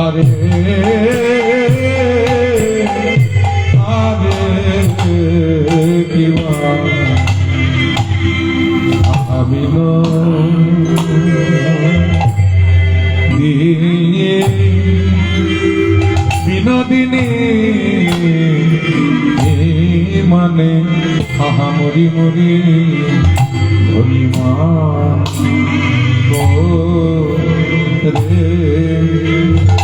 আরে আমিন দিয়ে বিনোদিনী মানে আহা মরি মরি রে বৈঠ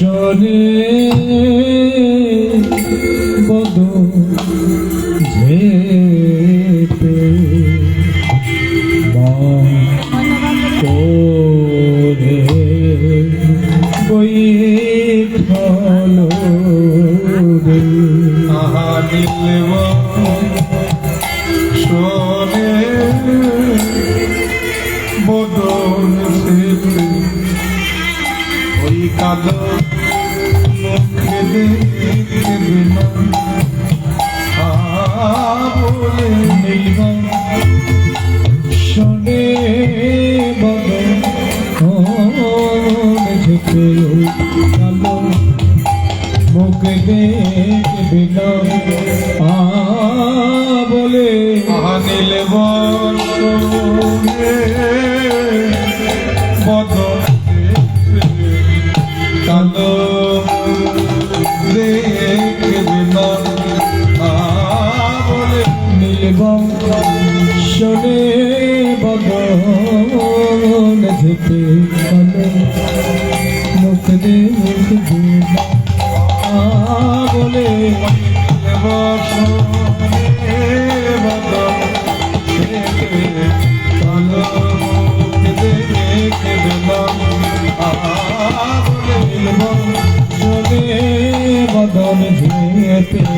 বৈঠাল কালো মুখে দেখবে না বলে নীলবা শোনে বদন কালো মুখ দেখবে না বলে আহা নীলব দেখবে না আ বলে নীলবা শোনে বদন ঝেপে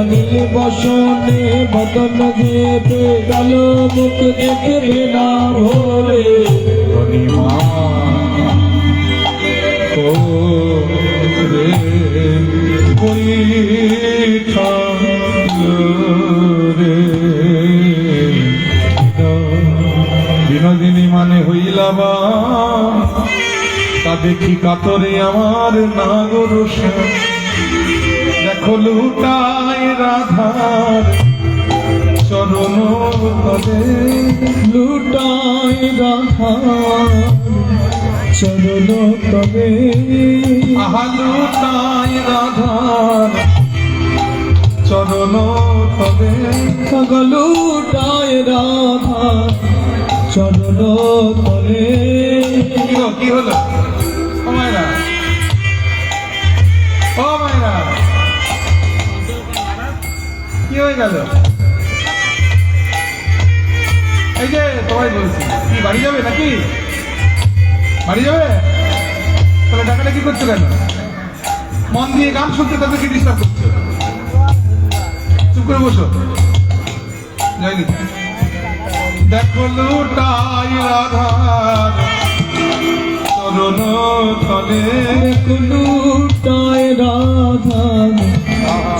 বলে নির্বাসনে বদন ঝেপে কালো মুখ দেখবে না ভোলে ধনিমা ও রে বৈঠাল রে। বিনোদিনী মানে হইলাবা তা দেখি কাতরে আমার নাগর দেখো লুটাই রাধার চরণ তলে লুটাই রাধা চরণ তবে আহালু তাই রাধার চরণ তবে লুটাই রাধা চরণ হলো, কি হলো? ও মায়েরা ও মায়েরা। কি হয়ে গেল? এই যে তোমায় বলছি, কি, বাড়ি যাবে নাকি? বাড়ি যাবে? তাহলে টাকাটা কি করছ কেন? মন দিয়ে গান শুনতে তাদেরকে ডিস্টার্ব করছ চুপ করে বসো। যাইনি। দেখো লুটাই রাধার চরণ তলে লুটাই রাধা।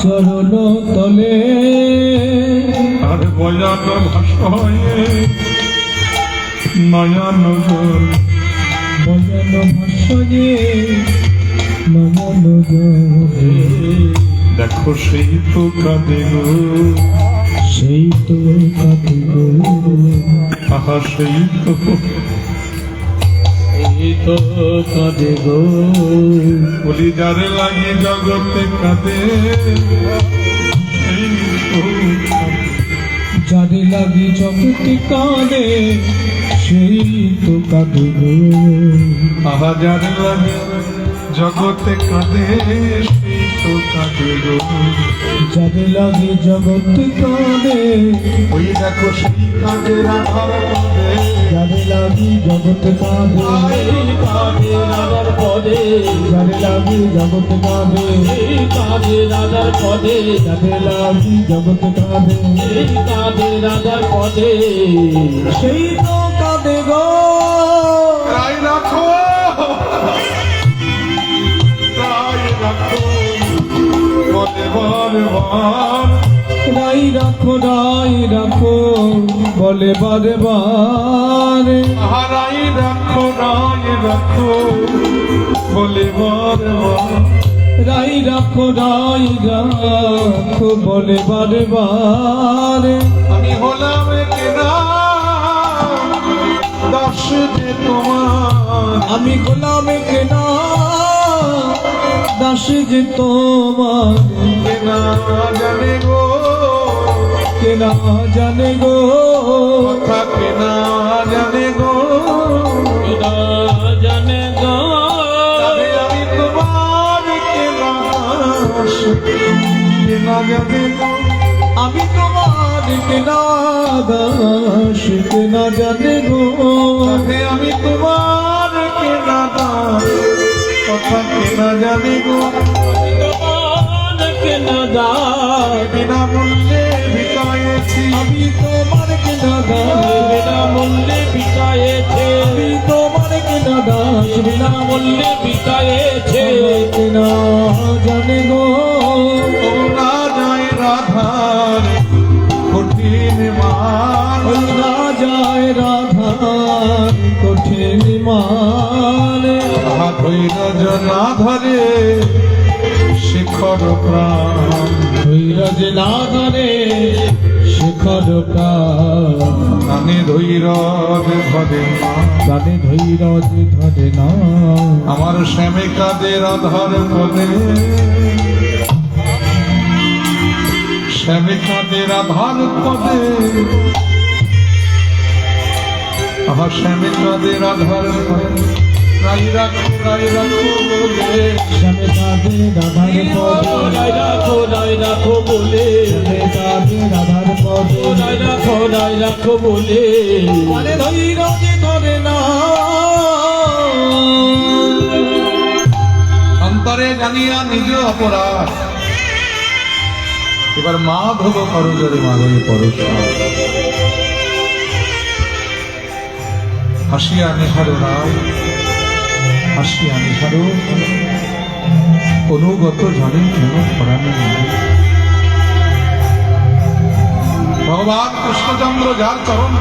চরণ তলে আর বয়ান ভাষয়ে নয়ন জল। ভজন ভাষয়ে নমন জলে। দেখো সেই তো কাঁদে গো সেই তো কাঁদিব আহা সেই তো তো গো। বলি যারে লাগে জগতে কাঁদে। সেই তো কাঁদে। যারে লাগি জগতে কাঁদে সেই তো কাঁদিব আহা যারে লাগে জগতে কাঁদে। কাঁদে গো যারে লাগি জগতে কাঁদে ওই দেখো সেই কাঁদে রাধার কাঁদে যারে লাগি জগতে কাঁদে পদে যারে লাগি জগতে কাঁদে কাঁদে রাজার পদে যারে লাগি জগতে কাঁদে কাঁদে রাজার পদে সেই তো কাঁদে গো রাখো রাখো বলে বার বার। রাই রাখো রাই রাখো বলে বারে বারে। হারাই রাখো রাই রাখো বলে বার বার। রাই রাখো রাই রাখো বলে বারে বারে। আমি হলাম কেনা দাস যে তোমার। আমি গোলামে কেনা দাস যে তোমার কেনা জানে গো? কেনা জানে গো? কথা কেনা জানে গো? না জানে গো? আমি তোমার কেনা কেনা জানে গো? আমি তোমার কেনা দাস কেনা জানে গো? আমি তোমার কেনা দাস। কথা কেনা জানে গো কেনা দাস বিনামূল্যে বিকায়েছি। আমি তোমার কেনা দাস বিনা মূল্যে বিকায়েছে। আমি তোমার কেনা বিনা মূল্যে বিকায়েছে। কেনা জানে গো। তোমরা যায় রাধার। কঠিন মান না যায় রাধার কঠিন মানে ধৈর্য না ধরে শিখর প্রাণ। ধৈর্য না ধরে শিখর কানে ধৈর্য ধরে না। গানে ধৈর্য ধরে না। আমার শ্যামিকাদের আধার পদে শ্যামিকাদের আধার পদে আমার শ্যামিকাদের আধার পদে রাই রাখো রাই রাখো বলে। শ্যামে কাঁদে রাধার পদ। রাই রাখো রাই রাখো বলে। শ্যামে কাঁদে রাধার পদ। রাই রাখো রাই রাখো বলে। ধরে না। অন্তরে জানিয়া নিজ অপরাধ। এবার মা ধব করজরে মাগয়ে পরশ হাসিয়া নিহারো রায় হাসিয়া নিহারো অনুগত জনে কেন পড়ানো ভগবান কৃষ্ণচন্দ্র যার চরণ